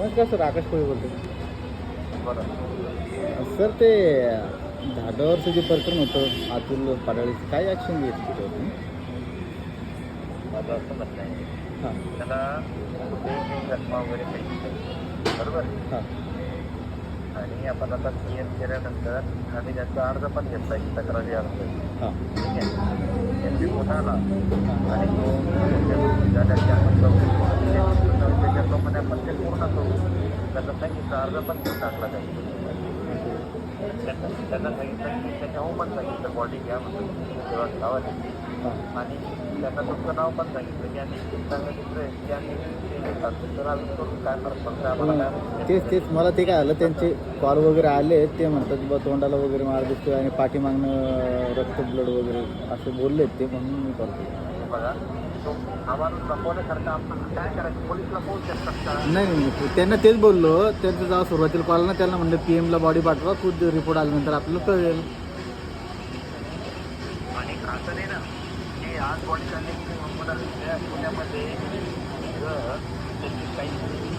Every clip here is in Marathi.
नमस्कार सर आकाश कोळी बोलतो बरं. सर ते धाब्यावरचं जे प्रकरण होतं अतुल पाडाळीचं काय ॲक्शन घेतली त्याच्यावर माझं असं म्हणणं आहे हां. त्याला कुठेही वगैरे काही बरोबर? हां. आणि आपण आता पी एम केल्यानंतर आम्ही त्यांचा अर्ज पण घेतला की तक्रारी अर्ज. हां. ठीक आहे? रिपोर्ट आला आणि तो कोणत्या गोष्टी झाल्या त्या आपण चौकशी त्याच्याप्रमाणे आपण ते पूर्ण करू त्याचा सांगितलं अर्ज पण घेऊन टाकला जाईल त्यांना त्यांना सांगितलं की त्याच्याहून पण सांगितलं बॉडी घ्या म्हणून. तेव्हा गावात हां आणि त्यांना तुमचं नाव पण सांगितलं की आम्ही चांगलं आहे की आम्ही ते घेतात तर आम्ही करून काय फरक पडतं आम्हाला काय माहिती. तेच तेच. मला ते काय आलं त्यांचे कॉल वगैरे आले ते म्हणतात बा तोंडाला वगैरे मार दिसतोय आणि पाठीमागणं रक्त ब्लड वगैरे असे बोलले ते म्हणून मी करतो हे बघा तो आम्हाला लपवण्यासारखं आपण काय करायचं पोलीसला फोन शकतात का नाही नाही नाही. त्यांना तेच बोललो त्यांचं जेव्हा सुरुवातीला कॉल ना त्यांना म्हणलं पी एमला बॉडी पाठवा खूप रिपोर्ट आल्यानंतर आपल्याला कळेल आणि असं नाही ना की आज बॉडी झाली की पुन्हा दुसऱ्या पुण्यामध्ये जर त्याची काही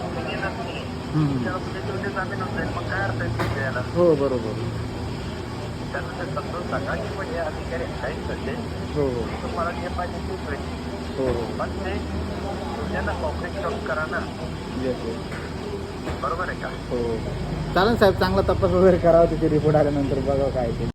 आपण येणार नाही हम्म. त्याला पुढे दिवशी जामीन होत जाईल मग काय अर्थ आहे ते द्यायला हो बरोबर त्यांना ते समजून सांगा की अधिकारी आहेत तसे हो हो. तुम्हाला जे पाहिजे ते पाहिजे हो हो. पण ते त्यांना कॉपरेट करा ना येस बरोबर आहे का? हो. चालेल साहेब चांगला तपास वगैरे करावा तिथे रिपोर्ट आल्यानंतर बघा काय ते.